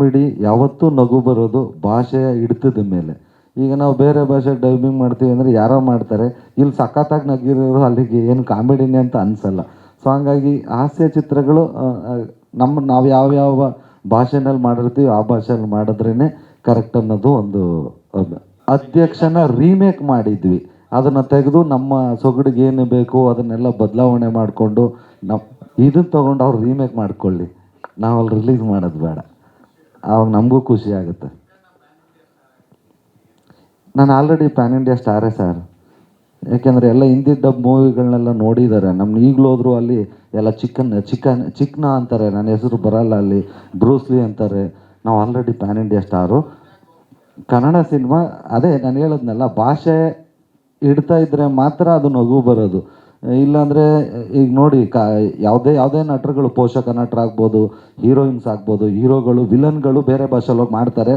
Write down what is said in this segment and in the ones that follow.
Comedy ಯಾವತ್ತೂ ನಗು ಬರೋದು ಭಾಷೆಯ ಹಿಡಿತದ ಮೇಲೆ. ಈಗ ನಾವು ಬೇರೆ ಭಾಷೆ ಡೈಮಿಂಗ್ ಮಾಡ್ತೀವಿ ಅಂದರೆ ಯಾರೋ ಮಾಡ್ತಾರೆ. ಇಲ್ಲಿ ಸಖತ್ತಾಗಿ ನಗಿರೋರು ಅಲ್ಲಿಗೆ ಏನು ಕಾಮಿಡಿನೇ ಅಂತ ಅನಿಸಲ್ಲ. ಸೊ ಹಂಗಾಗಿ ಹಾಸ್ಯ ಚಿತ್ರಗಳು ನಮ್ಮ ನಾವು ಯಾವ್ಯಾವ ಭಾಷೆನಲ್ಲಿ ಮಾಡಿರ್ತೀವಿ ಆ ಭಾಷೆಯಲ್ಲಿ ಮಾಡಿದ್ರೇ ಕರೆಕ್ಟ್ ಅನ್ನೋದು ಒಂದು ಅಧ್ಯಕ್ಷನ ರೀಮೇಕ್ ಮಾಡಿದ್ವಿ. ಅದನ್ನು ತೆಗೆದು ನಮ್ಮ ಸೊಗಡಿಗೆ ಏನು ಬೇಕು ಅದನ್ನೆಲ್ಲ ಬದಲಾವಣೆ ಮಾಡಿಕೊಂಡು ನಮ್ಮ ಇದನ್ನು ತೊಗೊಂಡು ಅವ್ರು ರೀಮೇಕ್ ಮಾಡ್ಕೊಳ್ಳಿ. ನಾವು ಅಲ್ಲಿ ರಿಲೀಸ್ ಮಾಡೋದು ಬೇಡ. ಆವಾಗ ನಮಗೂ ಖುಷಿ ಆಗುತ್ತೆ. ನಾನು ಆಲ್ರೆಡಿ ಪ್ಯಾನ್ ಇಂಡಿಯಾ ಸ್ಟಾರೇ ಸರ್ ಯಾಕೆಂದರೆ ಎಲ್ಲ ಹಿಂದಿ ಡಬ್ ಮೂವಿಗಳನ್ನೆಲ್ಲ ನೋಡಿದ್ದಾರೆ. ನಮ್ಮ ಈಗಲೂ ಅಲ್ಲಿ ಎಲ್ಲ ಚಿಕನ್ ಚಿಕನ್ ಚಿಕ್ನ ಅಂತಾರೆ. ನನ್ನ ಹೆಸರು ಬರಲ್ಲ ಅಲ್ಲಿ. ಬ್ರೂಸ್ಲಿ ಅಂತಾರೆ. ನಾವು already pan India star Kannada cinema ಅದೇ ನಾನು ಹೇಳೋದ್ನಲ್ಲ, ಭಾಷೆ ಇಡ್ತಾ ಇದ್ರೆ ಮಾತ್ರ ಅದು ನಗು ಬರೋದು. ಇಲ್ಲಾಂದರೆ, ಈಗ ನೋಡಿ, ಕಾ, ಯಾವುದೇ ಯಾವುದೇ ನಟರುಗಳು ಪೋಷಕ ನಟರಾಗ್ಬೋದು ಹೀರೋಯಿನ್ಸ್ ಆಗ್ಬೋದು, ಹೀರೋಗಳು ವಿಲನ್ಗಳು ಬೇರೆ ಭಾಷೆಯಲ್ಲಿ ಹೋಗಿ ಮಾಡ್ತಾರೆ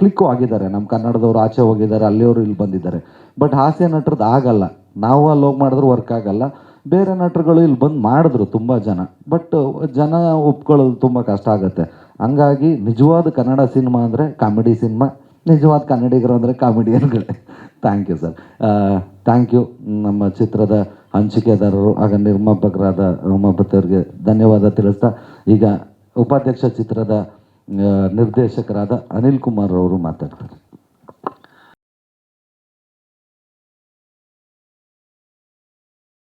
ಕ್ಲಿಕ್ಕು ಆಗಿದ್ದಾರೆ. ನಮ್ಮ ಕನ್ನಡದವ್ರು ಆಚೆ ಹೋಗಿದ್ದಾರೆ, ಅಲ್ಲಿಯವರು ಇಲ್ಲಿ ಬಂದಿದ್ದಾರೆ. ಬಟ್ ಹಾಸ್ಯ ನಟರದ್ದು ಆಗಲ್ಲ. ನಾವು ಅಲ್ಲಿ ಹೋಗಿ ಮಾಡಿದ್ರು ವರ್ಕ್ ಆಗಲ್ಲ. ಬೇರೆ ನಟರುಗಳು ಇಲ್ಲಿ ಬಂದು ಮಾಡಿದ್ರು ತುಂಬ ಜನ. ಬಟ್ ಜನ ಒಪ್ಕೊಳ್ಳೋದು ತುಂಬ ಕಷ್ಟ ಆಗುತ್ತೆ. ಹಂಗಾಗಿ ನಿಜವಾದ ಕನ್ನಡ ಸಿನಿಮಾ ಅಂದರೆ ಕಾಮಿಡಿ ಸಿನಿಮಾ. ನಿಜವಾದ ಕನ್ನಡಿಗರು ಅಂದರೆ ಕಾಮಿಡಿಯನ್ಗಳೇ. Thank you sir thank you ನಮ್ಮ ಚಿತ್ರದ ಹಂಚಿಕೆದಾರರು ಆಗ ನಿರ್ಮಾಪಕರಾದ ಉಮಾಪತಿಯವರಿಗೆ ಧನ್ಯವಾದ ತಿಳಿಸ್ತಾ ಈಗ ಉಪಾಧ್ಯಕ್ಷ ಚಿತ್ರದ ನಿರ್ದೇಶಕರಾದ ಅನಿಲ್ ಕುಮಾರ್ ಅವರು ಮಾತಾಡ್ತಾರೆ.